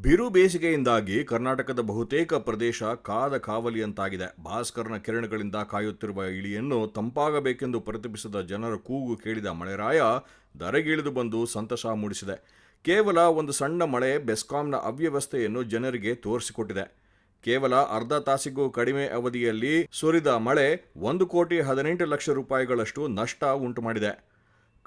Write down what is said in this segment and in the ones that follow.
ಬಿರು ಬೇಸಿಗೆಯಿಂದಾಗಿ ಕರ್ನಾಟಕದ ಬಹುತೇಕ ಪ್ರದೇಶ ಕಾದ ಕಾವಲಿಯಂತಾಗಿದೆ. ಭಾಸ್ಕರನ ಕಿರಣಗಳಿಂದ ಕಾಯುತ್ತಿರುವ ಇಳಿಯನ್ನು ತಂಪಾಗಬೇಕೆಂದು ಪ್ರತಿಭಿಸಿದ ಜನರ ಕೂಗು ಕೇಳಿದ ಮಳೆರಾಯ ಧರೆಗಿಳಿದು ಬಂದು ಸಂತಸ ಮೂಡಿಸಿದೆ. ಕೇವಲ ಒಂದು ಸಣ್ಣ ಮಳೆ ಬೆಸ್ಕಾಂನ ಅವ್ಯವಸ್ಥೆಯನ್ನು ಜನರಿಗೆ ತೋರಿಸಿಕೊಟ್ಟಿದೆ. ಕೇವಲ ಅರ್ಧ ತಾಸಿಗೂ ಕಡಿಮೆ ಅವಧಿಯಲ್ಲಿ ಸುರಿದ ಮಳೆ ಒಂದು ಕೋಟಿ ಹದಿನೆಂಟು ಲಕ್ಷ ರೂಪಾಯಿಗಳಷ್ಟು ನಷ್ಟ ಉಂಟು ಮಾಡಿದೆ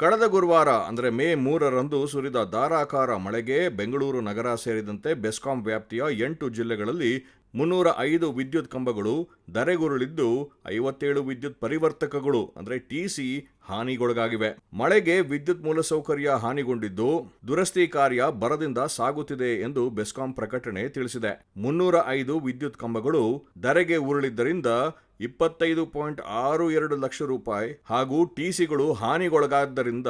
ಕಳೆದ ಗುರುವಾರ, ಅಂದರೆ ಮೇ ಮೂರರಂದು ಸುರಿದ ಧಾರಾಕಾರ ಮಳೆಗೆ ಬೆಂಗಳೂರು ನಗರ ಸೇರಿದಂತೆ ಬೆಸ್ಕಾಂ ವ್ಯಾಪ್ತಿಯ ಎಂಟು ಜಿಲ್ಲೆಗಳಲ್ಲಿ ಮುನ್ನೂರ ಐದು ವಿದ್ಯುತ್ ಕಂಬಗಳು ಧರೆಗುರುಳಿದ್ದು ಐವತ್ತೇಳು ವಿದ್ಯುತ್ ಪರಿವರ್ತಕಗಳು, ಅಂದರೆ ಟಿಸಿ ಹಾನಿಗೊಳಗಾಗಿವೆ. ಮಳೆಗೆ ವಿದ್ಯುತ್ ಮೂಲಸೌಕರ್ಯ ಹಾನಿಗೊಂಡಿದ್ದು ದುರಸ್ತಿ ಕಾರ್ಯ ಬರದಿಂದ ಸಾಗುತ್ತಿದೆ ಎಂದು ಬೆಸ್ಕಾಂ ಪ್ರಕಟಣೆ ತಿಳಿಸಿದೆ. ಮುನ್ನೂರ ಐದು ವಿದ್ಯುತ್ ಕಂಬಗಳು ಧರೆಗೆ ಉರುಳಿದ್ದರಿಂದ ಇಪ್ಪತ್ತೈದು ಪಾಯಿಂಟ್ ಆರು ಎರಡು ಲಕ್ಷ ರೂಪಾಯಿ ಹಾಗೂ ಟಿಸಿಗಳು ಹಾನಿಗೊಳಗಾದ್ದರಿಂದ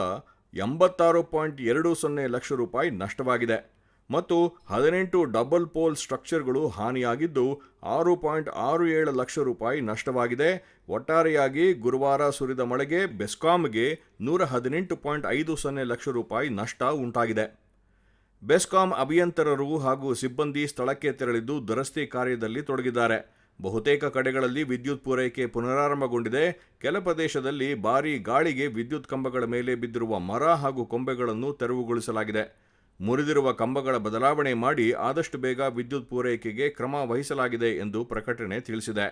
ಎಂಬತ್ತಾರು ಪಾಯಿಂಟ್ ಎರಡು ಸೊನ್ನೆ ಲಕ್ಷ ರೂಪಾಯಿ ನಷ್ಟವಾಗಿದೆ. ಮತ್ತು ಹದಿನೆಂಟು ಡಬಲ್ ಪೋಲ್ ಸ್ಟ್ರಕ್ಚರ್ಗಳು ಹಾನಿಯಾಗಿದ್ದು ಆರು ಪಾಯಿಂಟ್ ಆರು ಏಳು ಲಕ್ಷ ರೂಪಾಯಿ ನಷ್ಟವಾಗಿದೆ. ಒಟ್ಟಾರೆಯಾಗಿ ಗುರುವಾರ ಸುರಿದ ಮಳೆಗೆ ಬೆಸ್ಕಾಂಗೆ ನೂರ ಹದಿನೆಂಟು ಪಾಯಿಂಟ್ ಐದು ಸೊನ್ನೆ ಲಕ್ಷ ರೂಪಾಯಿ ನಷ್ಟ ಉಂಟಾಗಿದೆ. ಬೆಸ್ಕಾಂ ಅಭಿಯಂತರರು ಹಾಗೂ ಸಿಬ್ಬಂದಿ ಸ್ಥಳಕ್ಕೆ ತೆರಳಿದ್ದು ದುರಸ್ತಿ ಕಾರ್ಯದಲ್ಲಿ ತೊಡಗಿದ್ದಾರೆ. ಬಹುತೇಕ ಕಡೆಗಳಲ್ಲಿ ವಿದ್ಯುತ್ ಪೂರೈಕೆ ಪುನರಾರಂಭಗೊಂಡಿದೆ. ಕೆಲ ಪ್ರದೇಶದಲ್ಲಿ ಭಾರೀ ಗಾಳಿಗೆ ವಿದ್ಯುತ್ ಕಂಬಗಳ ಮೇಲೆ ಬಿದ್ದಿರುವ ಮರ ಹಾಗೂ ಕೊಂಬೆಗಳನ್ನು ತೆರವುಗೊಳಿಸಲಾಗಿದೆ. ಮುರಿದಿರುವ ಕಂಬಗಳ ಬದಲಾವಣೆ ಮಾಡಿ ಆದಷ್ಟು ಬೇಗ ವಿದ್ಯುತ್ ಪೂರೈಕೆಗೆ ಕ್ರಮ ವಹಿಸಲಾಗಿದೆ ಎಂದು ಪ್ರಕಟಣೆ ತಿಳಿಸಿದೆ.